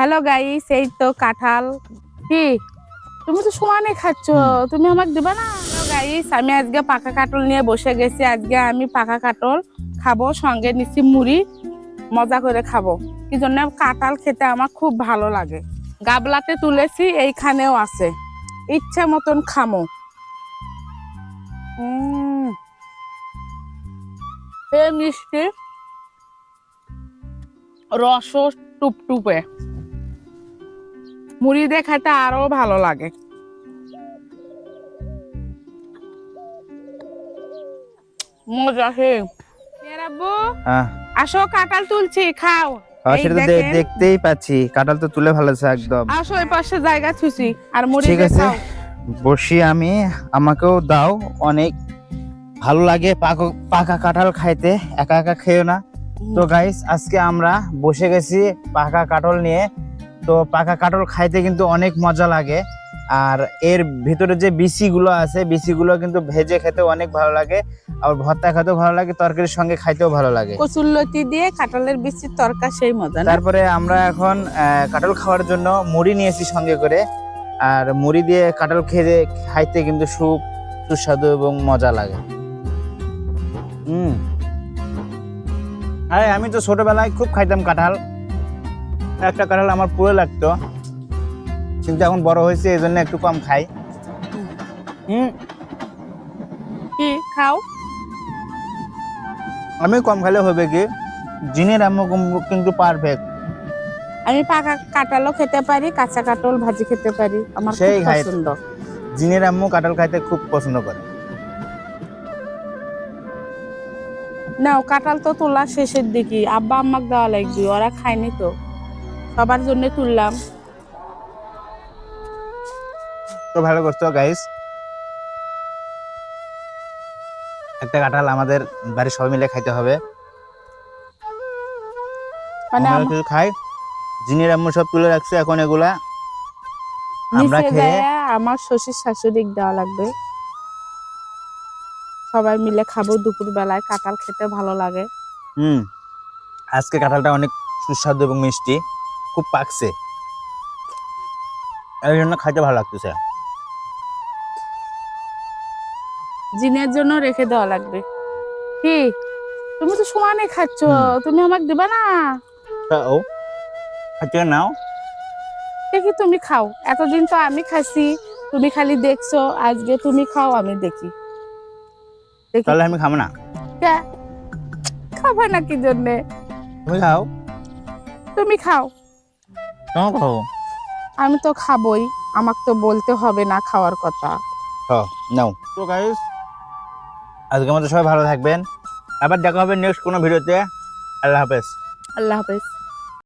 Hello guy সেই তো কাঁঠাল। কি? তুমি তো সমানে খাচ্ছ। তুমি আমাকে দিবা না? গাইস আমি আজকে পাকা কাটল নিয়ে বসে গেছি। আজকে আমি পাকা কাটল খাব সঙ্গে নিচ্ছি মুড়ি। মজা করে খাব। কি জন্য কাঁঠাল খেতে আমার খুব ভালো লাগে। গাবলাতে তুলেছি এইখানেও আছে। ইচ্ছা মতন খামো। মিষ্টি। রস টুপটুপে। মুড়ি দিয়ে খাইতে আরও ভালো লাগে। মজা হে। আব্বু হ্যাঁ। আসো কাঁঠাল তুলছি খাও। হ্যাঁ, সেটা তো দেখতেই পাচ্ছি কাঁঠাল তো তুলে ভালো আছে একদম। আসো এই পাশে জায়গা থুছি আর মুড়ি ঠিক আছে বসি আমি আমাকেও দাও অনেক ভালো লাগে পাকা পাকা কাঁঠাল খাইতে একা একা খেয়েও না। তো গাইস আজকে আমরা বসে গেছি পাকা কাঁঠাল নিয়ে তো পাকা কাঁঠাল খাইতে কিন্তু অনেক মজা লাগে। আর এর ভিতরে যে বিচিগুলো আছে বিচিগুলো কিন্তু ভেজে খেতে অনেক ভালো লাগে। আর ভর্তা খেতেও ভালো লাগে তরকারির সঙ্গে খাইতেও ভালো লাগে। কচুর লতি দিয়ে কাঁঠালের বিচির তরকা সেই মজা তারপরে আমরা এখন কাঁঠাল খাওয়ার জন্য মুড়ি নিয়েছি সঙ্গে করে। আর মুড়ি দিয়ে কাঁঠাল খেয়ে খাইতে কিন্তু সুপ সুস্বাদু এবং মজা লাগে। হুম। আরে আমি তো ছোটবেলায় খুব খাইতাম কাঁঠাল। একটা কাঁঠাল আমার পুরো লাগতো। কিন্তু এখন বড় হয়েছে এই জন্য একটু কম খাই। হুম? কি? খাও। আমি কম খাইলে হবে কি? জিনের আম্মু কিন্তু পারফেক্ট আমি পাকা কাঁঠালও খেতে পারি কাঁচা কাঁঠাল ভাজি খেতে পারি। আমার সেই খুব খাই। পছন্দ। জিনের আম্মু কাঁঠাল খাইতে খুব পছন্দ করে। নাও কাঁঠাল তো তোলা শেষের দিকে। আব্বা আম্মাকে দেওয়া লাগবে ওরা খায়নি তো। সবার জন্য তুললাম। তো ভালো করছ গাইস একটা কাঁঠাল আমাদের বাড়ির সবাই মিলে খাইতে হবে। মানে আমরা কিছু খাই। জিনের আম্মু সব তুলে রাখছে এখন এগুলা। আমরা খেয়ে আমার শ্বশুর শাশুড়ি দেওয়া লাগবে। সবাই মিলে খাব দুপুর বেলায় কাঁঠাল খেতে ভালো লাগে। হুম। আজকে কাঁঠালটা অনেক সুস্বাদু এবং মিষ্টি। খুব পাকছে। এই জন্য খাইতে ভালো লাগতেছে। জিনের জন্য রেখে দেওয়া লাগবে। কি? তুমি তো সমানে খাচ্ছ তুমি আমাকে দিবা না? তা ও। আচ্ছা নাও। দেখি তুমি খাও। এতদিন তো আমি খাইছি তুমি খালি দেখছ আজকে তুমি খাও আমি দেখি। তাহলে আমি খাব না? খাবে না কি জন্যে? তুমি খাও। তুমি খাও। তোমার খাব আমি তো খাবই আমাকে তো বলতে হবে না খাওয়ার কথা। হ্যাঁ নাও। তো গাইস আজকে আমাদের সবাই ভালো থাকবেন। আবার দেখা হবে নেক্সট কোনো ভিডিওতে। আল্লাহ হাফেজ। আল্লাহ হাফেজ।